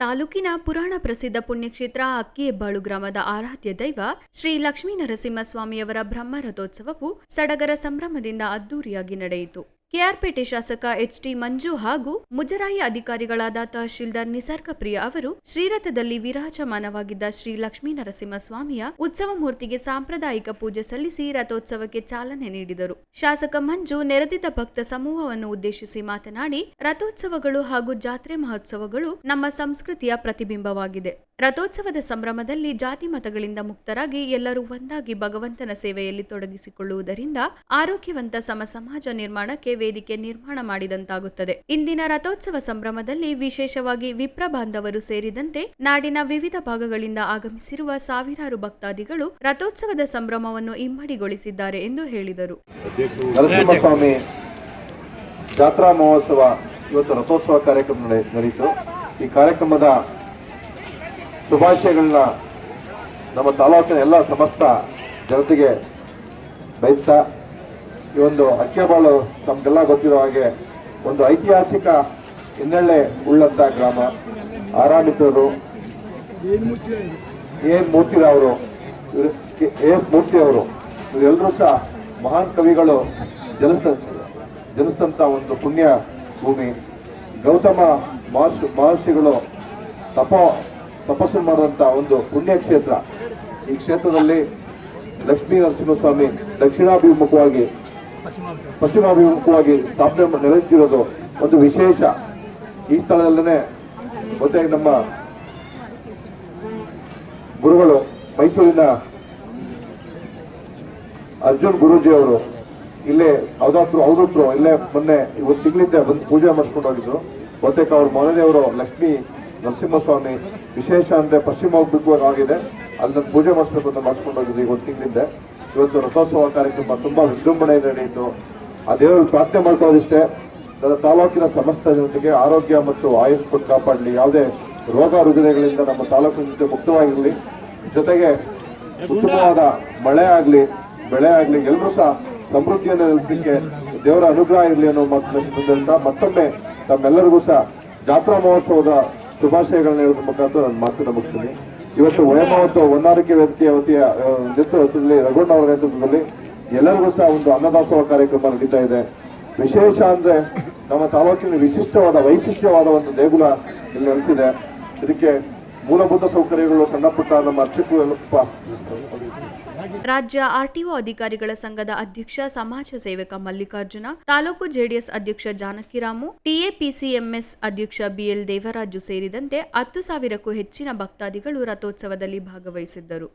ತಾಲೂಕಿನ ಪುರಾಣ ಪ್ರಸಿದ್ಧ ಪುಣ್ಯಕ್ಷೇತ್ರ ಅಕ್ಕಿಹೆಬ್ಬಾಳು ಗ್ರಾಮದ ಆರಾಧ್ಯ ದೈವ ಶ್ರೀ ಲಕ್ಷ್ಮೀ ನರಸಿಂಹಸ್ವಾಮಿಯವರ ಬ್ರಹ್ಮ ರಥೋತ್ಸವವು ಸಡಗರ ಸಂಭ್ರಮದಿಂದ ಅದ್ದೂರಿಯಾಗಿ ನಡೆಯಿತು. ಕೆಆರ್ಪೇಟೆ ಶಾಸಕ ಎಚ್ ಟಿ ಮಂಜು ಹಾಗೂ ಮುಜರಾಯಿ ಅಧಿಕಾರಿಗಳಾದ ತಹಶೀಲ್ದಾರ್ ನಿಸರ್ಗ ಪ್ರಿಯ ಅವರು ಶ್ರೀರಥದಲ್ಲಿ ವಿರಾಜಮಾನವಾಗಿದ್ದ ಶ್ರೀ ಲಕ್ಷ್ಮೀ ನರಸಿಂಹಸ್ವಾಮಿಯ ಉತ್ಸವ ಮೂರ್ತಿಗೆ ಸಾಂಪ್ರದಾಯಿಕ ಪೂಜೆ ಸಲ್ಲಿಸಿ ರಥೋತ್ಸವಕ್ಕೆ ಚಾಲನೆ ನೀಡಿದರು. ಶಾಸಕ ಮಂಜು ನೆರೆದಿದ್ದ ಭಕ್ತ ಸಮೂಹವನ್ನು ಉದ್ದೇಶಿಸಿ ಮಾತನಾಡಿ, ರಥೋತ್ಸವಗಳು ಹಾಗೂ ಜಾತ್ರೆ ಮಹೋತ್ಸವಗಳು ನಮ್ಮ ಸಂಸ್ಕೃತಿಯ ಪ್ರತಿಬಿಂಬವಾಗಿದೆ. ರಥೋತ್ಸವದ ಸಂಭ್ರಮದಲ್ಲಿ ಜಾತಿ ಮತಗಳಿಂದ ಮುಕ್ತರಾಗಿ ಎಲ್ಲರೂ ಒಂದಾಗಿ ಭಗವಂತನ ಸೇವೆಯಲ್ಲಿ ತೊಡಗಿಸಿಕೊಳ್ಳುವುದರಿಂದ ಆರೋಗ್ಯವಂತ ಸಮ ಸಮಾಜ ನಿರ್ಮಾಣಕ್ಕೆ ವೇದಿಕೆ ನಿರ್ಮಾಣ ಮಾಡಿದಂತಾಗುತ್ತದೆ. ಇಂದಿನ ರಥೋತ್ಸವ ಸಂಭ್ರಮದಲ್ಲಿ ವಿಶೇಷವಾಗಿ ವಿಪ್ರ ಬಾಂಧವರು ಸೇರಿದಂತೆ ನಾಡಿನ ವಿವಿಧ ಭಾಗಗಳಿಂದ ಆಗಮಿಸಿರುವ ಸಾವಿರಾರು ಭಕ್ತಾದಿಗಳು ರಥೋತ್ಸವದ ಸಂಭ್ರಮವನ್ನು ಇಮ್ಮಡಿಗೊಳಿಸಿದ್ದಾರೆ ಎಂದು ಹೇಳಿದರು. ಜಾತ್ರಾ ಮಹೋತ್ಸವ ಇವತ್ತು ರಥೋತ್ಸವ ಕಾರ್ಯಕ್ರಮ ನಡೆ- ನಡೆಯಿತು ಈ ಕಾರ್ಯಕ್ರಮದ ಶುಭಾಶಯಗಳನ್ನ ನಮ್ಮ ತಾಲೂಕಿನ ಎಲ್ಲ ಸಮಸ್ತ ಜನತೆಗೆ ಬಯಸ್ತಾ ಈ ಒಂದು ಅಕ್ಕಿಯಬಾಳು ತಮಗೆಲ್ಲ ಗೊತ್ತಿರೋ ಹಾಗೆ ಒಂದು ಐತಿಹಾಸಿಕ ಹಿನ್ನೆಲೆ ಉಳ್ಳಂತ ಗ್ರಾಮ. ಆರಾಮಿತರು ಎನ್ ಮೂರ್ತಿರವರು. ಎಸ್ ಮೂರ್ತಿ ಅವರು ಇವರೆಲ್ಲರೂ ಸಹ ಮಹಾನ್ ಕವಿಗಳು ಜನಿಸ ಜನಿಸಿದಂಥ ಒಂದು ಪುಣ್ಯ ಭೂಮಿ. ಗೌತಮ ಮಹರ್ಷಿ, ಮಹರ್ಷಿಗಳು ತಪ, ತಪಸ್ಸು ಮಾಡಿದಂಥ ಒಂದು ಪುಣ್ಯ ಕ್ಷೇತ್ರ. ಈ ಕ್ಷೇತ್ರದಲ್ಲಿ ಲಕ್ಷ್ಮೀ ನರಸಿಂಹಸ್ವಾಮಿ ದಕ್ಷಿಣಾಭಿಮುಖವಾಗಿ ಪಶ್ಚಿಮಾಭಿಮುಖವಾಗಿ ಸ್ಥಾಪನೆ ನೆರವೇರಿಸಿರೋದು ಒಂದು ವಿಶೇಷ. ಈ ಸ್ಥಳದಲ್ಲೇ ಮತ್ತೆ ನಮ್ಮ ಗುರುಗಳು ಮೈಸೂರಿನ ಅರ್ಜುನ್ ಗುರೂಜಿ ಅವರು ಇಲ್ಲೇ ಅವಧಾತ್ರು ಅವಧೂತರು ಇಲ್ಲೇ ಮೊನ್ನೆ ಇವತ್ತು ತಿಂಗಳಿಂದ ಬಂದು ಪೂಜೆ ಮಾಡಿಸ್ಕೊಂಡು ಹೋಗಿದ್ರು. ಬಹುತೇಕ ಅವ್ರ ಮನೆದೇವರು ಲಕ್ಷ್ಮೀ, ನರಸಿಂಹಸ್ವಾಮಿ, ವಿಶೇಷ ಅಂದ್ರೆ ಆಗಿದೆ. ಅಲ್ಲಿ ಪೂಜೆ ಮಾಡಿಸ್ಬೇಕು ಅಂತ ಮಾಡಿಸ್ಕೊಂಡು ಹೋಗಿದ್ರು ಈಗ ಒಂದು ಇವತ್ತು ರಥೋತ್ಸವ ಕಾರ್ಯಕ್ರಮ ತುಂಬಾ ವಿಜೃಂಭಣೆಯಿಂದ ನಡೆಯಿತು. ಆ ದೇವರಲ್ಲಿ ಪ್ರಾರ್ಥನೆ ಮಾಡ್ಕೊಳ್ಳೋದಿಷ್ಟೇ. ನನ್ನ ತಾಲೂಕಿನ ಸಮಸ್ತ ಜನತೆಗೆ ಆರೋಗ್ಯ ಮತ್ತು ಆಯುಷ್ ಕೊಟ್ಟು ಕಾಪಾಡಲಿ. ಯಾವುದೇ ರೋಗ ರುಜಿನಗಳಿಂದ ನಮ್ಮ ತಾಲೂಕಿನ ಜೊತೆ ಮುಕ್ತವಾಗಿರಲಿ. ಜೊತೆಗೆ ಉತ್ತಮವಾದ ಮಳೆ ಆಗಲಿ, ಬೆಳೆ ಆಗಲಿ ಎಲ್ಲರೂ ಸಹ ಸಮೃದ್ಧಿಯನ್ನು ನೆಲೆಸಲಿಕ್ಕೆ ದೇವರ ಅನುಗ್ರಹ ಇರಲಿ ಅನ್ನೋ ಮಾತನ್ನ ಮತ್ತೊಮ್ಮೆ ತಮ್ಮೆಲ್ಲರಿಗೂ ಸಹ ಜಾತ್ರಾ ಮಹೋತ್ಸವದ ಶುಭಾಶಯಗಳನ್ನ ಹೇಳೋದ್ರ ಮುಖಾಂತರ ನನ್ನ ಮಾತು ಮುಗಿಸ್ತೀನಿ. ಇವತ್ತು ವಯಮಾವತ್ತು ಹೊನ್ನಾರಿಕೆ ವೇದಿಕೆಯ ವತಿಯ ನೇತೃತ್ವದಲ್ಲಿ ರಘುಣ್ಣ ಅವರ ನೇತೃತ್ವದಲ್ಲಿ ಎಲ್ಲರಿಗೂ ಸಹ ಒಂದು ಅನ್ನದಾಸೋಹ ಕಾರ್ಯಕ್ರಮ ನಡೀತಾ ಇದೆ. ವಿಶೇಷ ಅಂದ್ರೆ ನಮ್ಮ ತಾಲೂಕಿನ ವಿಶಿಷ್ಟವಾದ, ವೈಶಿಷ್ಟ್ಯವಾದ ಒಂದು ದೇಗುಲ ಇಲ್ಲಿ ನೆಲೆಸಿದೆ. ಇದಕ್ಕೆ ಮೂಲಭೂತ ಸೌಕರ್ಯಗಳು ಸಣ್ಣ ಪುಟ್ಟ ನಮ್ಮ ಅರ್ಚಕರು ಎಲ್ಲ ರಾಜ್ಯ ಆರ್ಟಿಒ ಅಧಿಕಾರಿಗಳ ಸಂಘದ ಅಧ್ಯಕ್ಷ, ಸಮಾಜ ಸೇವಕ ಮಲ್ಲಿಕಾರ್ಜುನ, ತಾಲೂಕು ಜೆಡಿಎಸ್ ಅಧ್ಯಕ್ಷ ಜಾನಕಿರಾಮು ಟಿಎಪಿಸಿಎಂಎಸ್ ಅಧ್ಯಕ್ಷ ಬಿಎಲ್ ದೇವರಾಜು ಸೇರಿದಂತೆ ಹತ್ತು ಸಾವಿರಕ್ಕೂ ಹೆಚ್ಚಿನ ಭಕ್ತಾದಿಗಳು ರಥೋತ್ಸವದಲ್ಲಿ ಭಾಗವಹಿಸಿದ್ದರು.